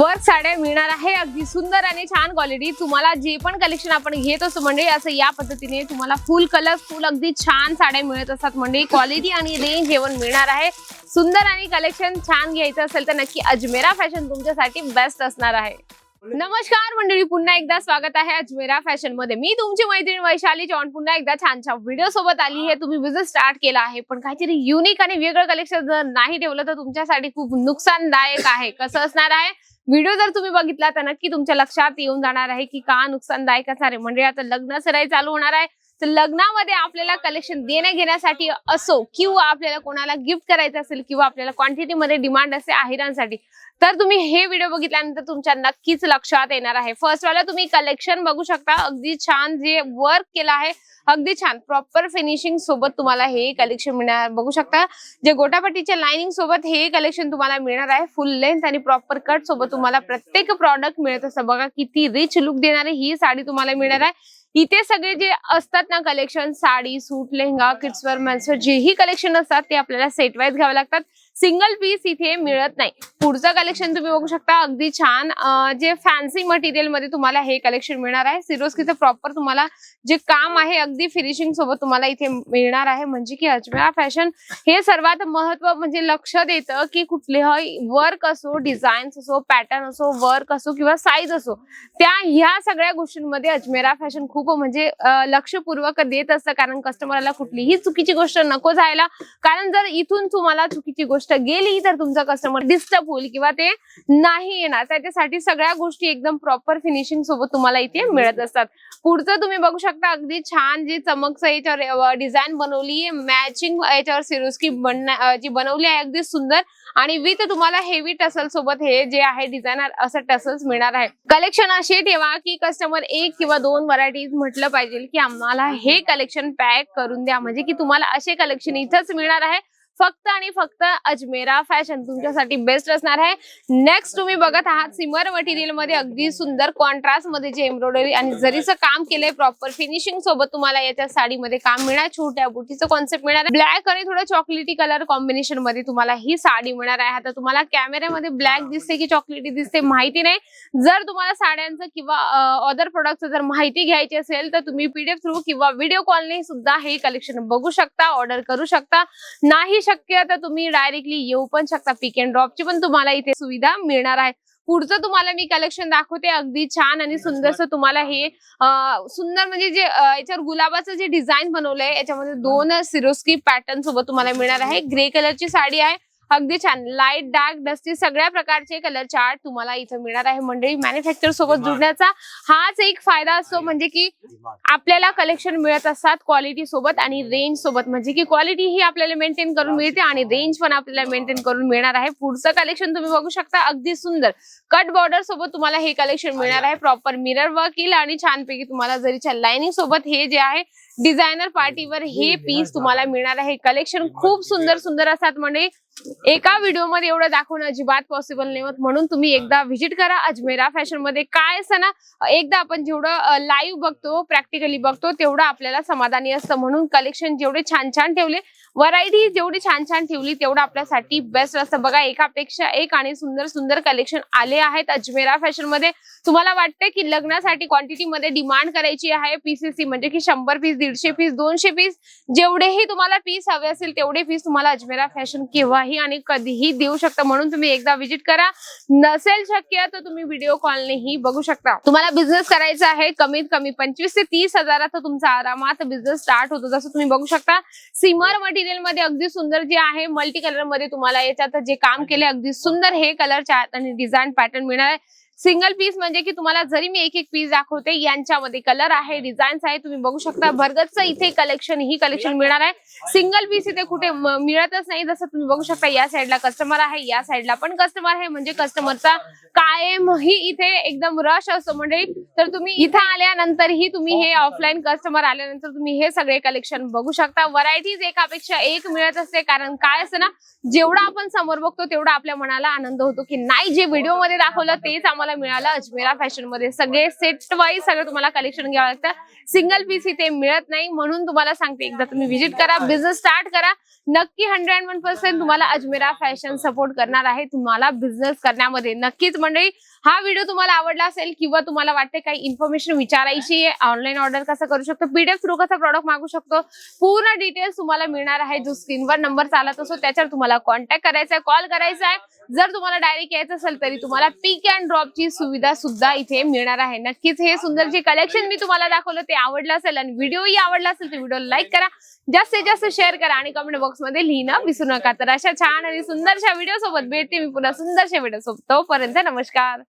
Work साड्या मिळणार आहे. अगदी सुंदर आणि छान क्वालिटी तुम्हाला जे पण कलेक्शन आपण घेत असतो म्हणजे असं या पद्धतीने तुम्हाला फुल कलर फुल अगदी छान साड्या मिळत असतात म्हणजे क्वालिटी आणि रेंज जेवण मिळणार आहे. सुंदर आणि कलेक्शन छान घ्यायचं असेल तर नक्की अजमेरा फॅशन तुमच्यासाठी बेस्ट असणार आहे. नमस्कार मंडळी पुन्हा एकदा स्वागत आहे अजमेरा फॅशनमध्ये. मी तुमची मैत्रीण वैशाली जॉन पुन्हा एकदा छान छान व्हिडिओ सोबत आली आहे. तुम्ही बिझनेस स्टार्ट केला आहे. पण काहीतरी युनिक आणि वेगळं कलेक्शन जर नाही ठेवलं तर तुमच्यासाठी खूप नुकसानदायक आहे. कसं असणार आहे? व्हिडिओ जर तुम्ही बघितला तर नक्की तुमच्या लक्षात येऊन जाणार आहे की का नुकसानदायक असणार आहे म्हणजे आता लग्न सराई चालू होणार आहे. तर लग्नामध्ये आपल्याला कलेक्शन देण्या घेण्यासाठी असो किंवा आपल्याला कोणाला गिफ्ट करायचं असेल किंवा आपल्याला क्वांटिटीमध्ये डिमांड असे आहेरांसाठी तर तुम्ही हे व्हिडिओ बघितल्यानंतर तुमच्या नक्कीच लक्षात येणार आहे. फर्स्ट वाला तुम्ही कलेक्शन बघू शकता. अगदी छान जे वर्क केलं आहे अगदी छान. प्रॉपर फिनिशिंग सोबत तुम्हाला हे कलेक्शन मिळणार. बघू शकता. जे गोटापट्टीच्या लाइनिंग सोबत हे कलेक्शन तुम्हाला मिळणार आहे. फुल लेंथ आणि प्रॉपर कट सोबत तुम्हाला प्रत्येक प्रॉडक्ट मिळत असतं. बघा किती रिच लुक देणारी ही साडी तुम्हाला मिळणार आहे. इथे सगळे जे असतात ना कलेक्शन साडी सूट लेहंगा किड्सवर मेन्सवर जेही कलेक्शन असतात ते आपल्याला सेट वाईज घ्यावे लागतात. सिंगल पीस इथे मिळत नाही. पुढचं कलेक्शन तुम्ही बघू शकता. अगदी छान जे फॅन्सी मटेरियलमध्ये तुम्हाला हे कलेक्शन मिळणार आहे. सिरोस्कीचं प्रॉपर तुम्हाला जे काम आहे अगदी फिनिशिंग सोबत तुम्हाला इथे मिळणार आहे. म्हणजे की अजमेरा फॅशन हे सर्वात महत्त्व म्हणजे लक्ष देतं की कुठलेही वर्क असो डिझाईन्स असो पॅटर्न असो वर्क असो किंवा साईज असो त्या ह्या सगळ्या गोष्टींमध्ये अजमेरा फॅशन खूप म्हणजे लक्षपूर्वक देत असतं. कारण कस्टमरला कुठलीही चुकीची गोष्ट नको जायला. कारण जर इथून तुम्हाला चुकीची गोष्ट गेली तर तुमचा कस्टमर डिस्टर्ब होईल किंवा ते नाही येणार. त्याच्यासाठी सगळ्या गोष्टी एकदम प्रॉपर फिनिशिंग सोबत तुम्हाला इथे मिळत असतात. पुढचं तुम्ही बघू शकता अगदी छान जी चमकचं याच्यावर डिझाईन बनवली आहे मॅचिंग याच्यावर सिरोस्की बनण्या जी बनवली आहे अगदी सुंदर. आणि विथ तुम्हाला हेवी टसल सोबत हे जे आहे डिझायनर असं टसल्स मिळणार आहे. कलेक्शन असे ठेवा की कस्टमर एक किंवा दोन व्हरायटीज म्हटलं पाहिजे की आम्हाला हे कलेक्शन पॅक करून द्या. म्हणजे की तुम्हाला असे कलेक्शन इथंच मिळणार आहे. फक्त आणि फक्त अजमेरा फॅशन तुमच्यासाठी बेस्ट असणार आहे. नेक्स्ट तुम्ही बघत आहात सिमर मटेरियलमध्ये अगदी सुंदर कॉन्ट्रास्टमध्ये जे एम्ब्रॉयडरी आणि जरीचं काम केलंय प्रॉपर फिनिशिंग सोबत तुम्हाला याच्या साडीमध्ये काम मिळणार छोट्या बुटीचं कॉन्सेप्ट मिळणार आहे. ब्लॅक आणि थोडं चॉकलेटी कलर कॉम्बिनेशनमध्ये तुम्हाला ही साडी मिळणार आहे. आता तुम्हाला कॅमेऱ्यामध्ये ब्लॅक दिसते की चॉकलेटी दिसते माहिती नाही. जर तुम्हाला साड्यांचं किंवा अदर प्रोडक्टचं जर माहिती घ्यायची असेल तर तुम्ही पीडीएफ थ्रू किंवा व्हिडिओ कॉलने सुद्धा हे कलेक्शन बघू शकता ऑर्डर करू शकता. नाही शक्य तर तुम्ही डायरेक्टली येऊ पण शकता पिक अँड ड्रॉपची पण तुम्हाला इथे सुविधा मिळणार आहे. पुढचं तुम्हाला मी कलेक्शन दाखवते. अगदी छान आणि सुंदरसं तुम्हाला हे सुंदर म्हणजे जे याच्यावर गुलाबाचं जे डिझाईन बनवलंय याच्यामध्ये दोन सिरोस्की पॅटर्न सोबत तुम्हाला मिळणार आहे. ग्रे कलरची साडी आहे. अगदी छान. लाइट डार्क डस्टी सगळ्या प्रकारचे कलर चार्ट तुम्हाला इथं मिळणार आहे. मंडळी मॅन्युफॅक्चर सोबत जुळण्याचा हाच एक फायदा असतो. म्हणजे की आपल्याला कलेक्शन मिळत असतात क्वालिटी सोबत आणि रेंज सोबत. म्हणजे की क्वालिटी ही आपल्याला मेंटेन करून मिळते आणि रेंज पण आपल्याला मेंटेन करून मिळणार आहे. पुढचं कलेक्शन तुम्ही बघू शकता. अगदी सुंदर. कट बॉर्डर सोबत तुम्हाला हे कलेक्शन मिळणार आहे. प्रॉपर मिरर वर्क येईल आणि छानपैकी तुम्हाला जरीच्या लाइनिंग सोबत हे जे आहे डिझायनर पार्टीवर हे पीस तुम्हाला मिळणार आहे. कलेक्शन खूप सुंदर सुंदर असतात. म्हणजे एका व्हिडिओमध्ये एवढं दाखवणं अजिबात पॉसिबल नाही होत. म्हणून तुम्ही एकदा व्हिजिट करा अजमेरा फॅशनमध्ये. काय असतं ना एकदा आपण जेवढं लाईव्ह बघतो प्रॅक्टिकली बघतो तेवढं आपल्याला समाधानी असतं. म्हणून कलेक्शन जेवढे छान छान ठेवले व्हरायटी जेवढी छान छान ठेवली तेवढं आपल्यासाठी बेस्ट असतं. बघा एकापेक्षा एक आणि सुंदर सुंदर कलेक्शन आले आहेत अजमेरा फॅशनमध्ये. तुम्हाला वाटतं की लग्नासाठी क्वांटिटी मध्ये डिमांड करायची आहे पीसीसी म्हणजे की शंभर पीस दीडशे पीस दोनशे पीस जेवढेही तुम्हाला पीस हवे असेल तेवढे पीस तुम्हाला अजमेरा फॅशन केव्हाही आणि कधीही देऊ शकता. म्हणून तुम्ही एकदा व्हिजिट करा. नसेल शक्य तर तुम्ही व्हिडिओ कॉलनेही बघू शकता. तुम्हाला बिझनेस करायचा आहे कमीत कमी पंचवीस ते तीस हजारात तुमचा आरामात बिझनेस स्टार्ट होतो. जसं तुम्ही बघू शकता सिमर मटेरियलमध्ये अगदी सुंदर जे आहे मल्टी कलरमध्ये तुम्हाला याच्यात जे काम केले अगदी सुंदर हे कलर चार्ट आणि डिझाईन पॅटर्न मिळणार आहे. सिंगल पीस म्हणजे की तुम्हाला जरी मी एक एक पीस दाखवते यांच्यामध्ये कलर आहे डिझाईन्स आहे तुम्ही बघू शकता. भरगतचं इथे कलेक्शन ही कलेक्शन मिळणार आहे. सिंगल पीस इथे कुठे मिळतच नाही. जसं तुम्ही बघू शकता या साईडला कस्टमर आहे या साईडला पण कस्टमर आहे. म्हणजे कस्टमरचा कायमही इथे एकदम रश असतो. म्हणजे तर तुम्ही इथं आल्यानंतरही तुम्ही हे ऑफलाईन कस्टमर आल्यानंतर तुम्ही हे सगळे कलेक्शन बघू शकता. व्हरायटीज एकापेक्षा एक मिळत असते. कारण काय असतं ना जेवढा आपण समोर बघतो तेवढा आपल्या मनाला आनंद होतो की नाही जे व्हिडिओमध्ये दाखवलं तेच आम्हाला मिळालं अजमेरा फॅशनमध्ये सगळे सेट वाईज सगळं तुम्हाला कलेक्शन घ्यावं लागतं. सिंगल पीस इथे मिळत नाही. म्हणून तुम्हाला सांगते एकदा तुम्ही व्हिजिट करा बिझनेस स्टार्ट करा. नक्की हंड्रेड वन पर्सेंट तुम्हाला अजमेरा फॅशन सपोर्ट करणार आहे. तुम्हाला बिझनेस करण्यामध्ये. नक्कीच मंडळी हा व्हिडिओ तुम्हाला आवडला असेल किंवा तुम्हाला वाटते काही इन्फॉर्मेशन विचारायची आहे ऑनलाईन ऑर्डर कसं करू शकतो पीडीएफ थ्रू कसा प्रॉडक्ट मागू शकतो पूर्ण डिटेल्स तुम्हाला मिळणार आहे जो स्क्रीनवर नंबर चालत असतो त्याच्यावर तुम्हाला कॉन्टॅक्ट करायचा आहे कॉल करायचा आहे. जर तुम्हाला डायरेक्ट यायचं असेल तरी तुम्हाला पिक अँड ड्रॉपची सुविधा सुद्धा इथे मिळणार आहे. नक्कीच हे सुंदर जे कलेक्शन मी तुम्हाला दाखवलं ते आवडलं असेल आणि व्हिडिओही आवडला असेल तर व्हिडिओ लाईक करा. जास्तीत जास्त शेअर करा आणि कमेंट बॉक्समध्ये लिहिणं विसरू नका. तर अशा छान आणि सुंदरशा व्हिडिओ सोबत भेटते मी पुन्हा सुंदरशा व्हिडिओ सोबत. तोपर्यंत नमस्कार.